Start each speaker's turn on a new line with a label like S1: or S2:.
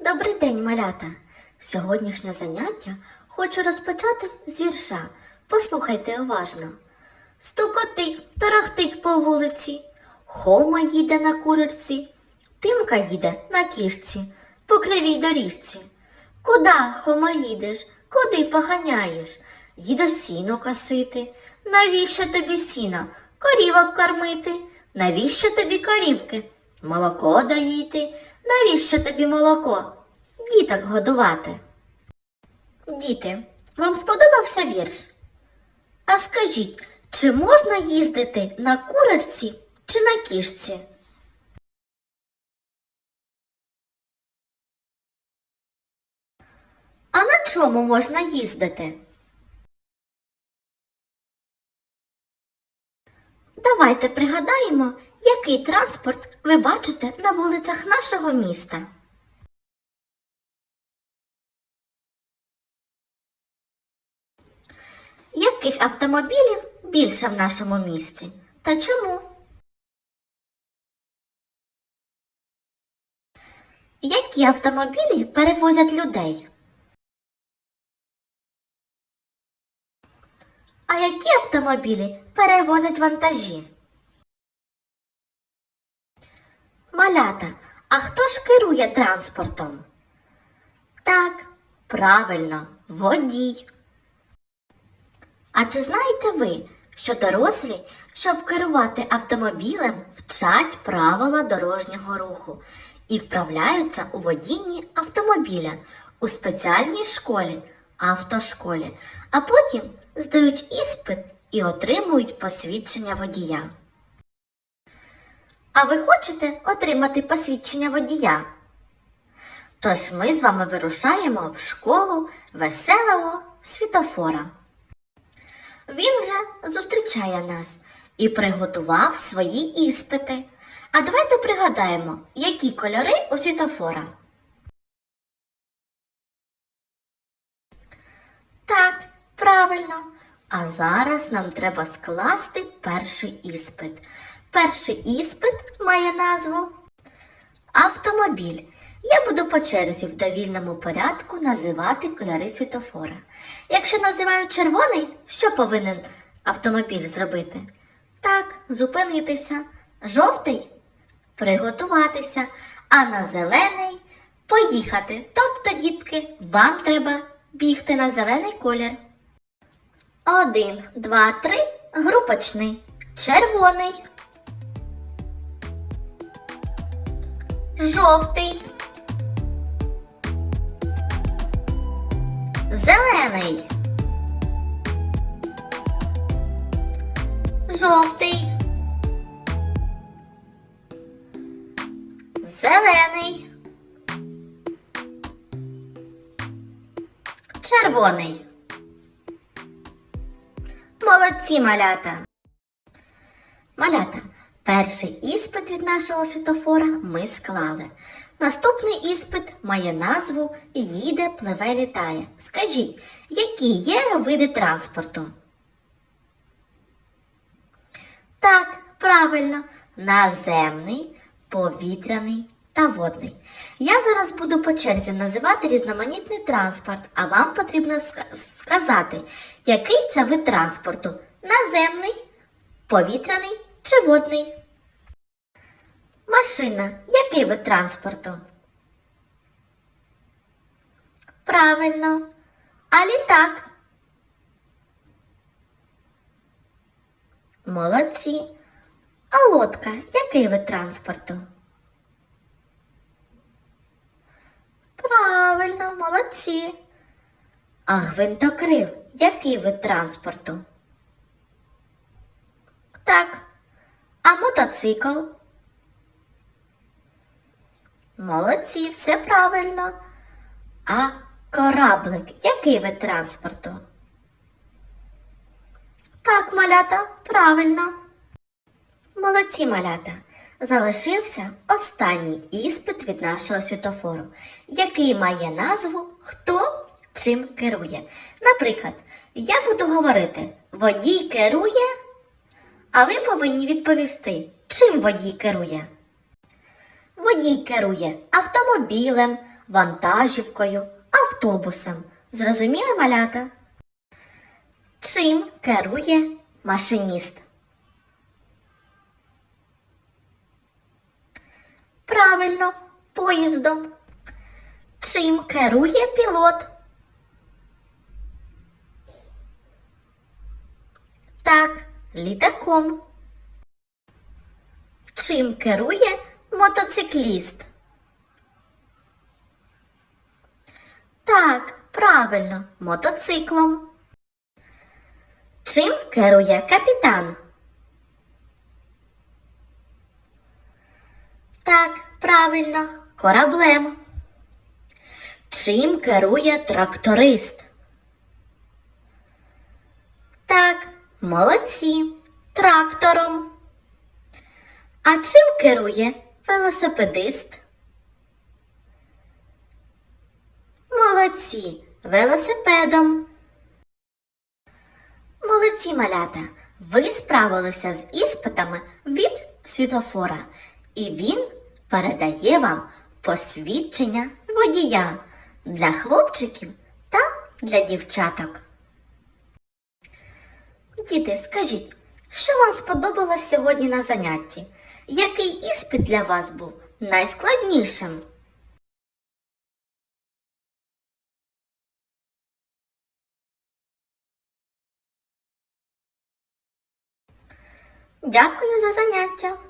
S1: Добрий день, малята! Сьогоднішнє заняття хочу розпочати з вірша. Послухайте уважно. Стукотить, тарахтить по вулиці, Хома їде на курочці, Тимка їде на кішці, по кривій доріжці. Куда, Хома, їдеш? Куди поганяєш? Їду сіно косити. Навіщо тобі сіно? Корівок кормити. Навіщо тобі корівки? Молоко доїти. Навіщо тобі молоко? Діток годувати. Діти, вам сподобався вірш? А скажіть, чи можна їздити на курочці чи на кішці? А на чому можна їздити? Давайте пригадаємо, який транспорт ви бачите на вулицях нашого міста. Яких автомобілів більше в нашому місті? Та чому? Які автомобілі перевозять людей? А які автомобілі перевозять вантажі? Малята, а хто ж керує транспортом? Так, правильно, водій. А чи знаєте ви, що дорослі, щоб керувати автомобілем, вчать правила дорожнього руху і вправляються у водінні автомобіля у спеціальній школі, автошколі, а потім здають іспит і отримують посвідчення водія. А ви хочете отримати посвідчення водія? Тож ми з вами вирушаємо в школу веселого світофора. Він вже зустрічає нас і приготував свої іспити. А давайте пригадаємо, які кольори у світофора. Так, правильно. А зараз нам треба скласти перший іспит. Перший іспит має назву Автомобіль. Я буду по черзі в довільному порядку називати кольори світофора. Якщо називаю червоний, що повинен автомобіль зробити? Так, зупинитися. Жовтий приготуватися, а на зелений поїхати. Тобто, дітки, вам треба бігти на зелений колір. Один, два, три. Групочний. Червоний. Жовтий. Зелений. Жовтий. Зелений. Червоний. Молодці малята. Малята, перший іспит від нашого світофора ми склали. Наступний іспит має назву Їде, пливе, літає. Скажіть, які є види транспорту? Так, правильно, наземний, повітряний та водний. Я зараз буду по черзі називати різноманітний транспорт, а вам потрібно сказати, який це вид транспорту наземний, повітряний чи водний. Машина. Який вид транспорту? Правильно. А літак? Молодці. А лодка який вид транспорту? Правильно, молодці. А гвинтокрил який вид транспорту? Так. А мотоцикл? Молодці, все правильно. А кораблик який вид транспорту? Так, малята, правильно. Молодці малята. Залишився останній іспит від нашого світофору, який має назву Хто чим керує. Наприклад, я буду говорити водій керує, а ви повинні відповісти, чим водій керує. Водій керує автомобілем, вантажівкою, автобусом. Зрозуміли малята? Чим керує машиніст? Правильно, поїздом. Чим керує пілот? Так, літаком. Чим керує мотоцикліст? Так, правильно, мотоциклом. Чим керує капітан? Так, правильно, кораблем. Чим керує тракторист? Так, молодці, трактором. А чим керує велосипедист? Молодці, велосипедом. Молодці малята, ви справилися з іспитами від світофора, і він передає вам посвідчення водія для хлопчиків та для дівчаток. Діти, скажіть, що вам сподобалось сьогодні на занятті? Який іспит для вас був найскладнішим? Дякую за заняття.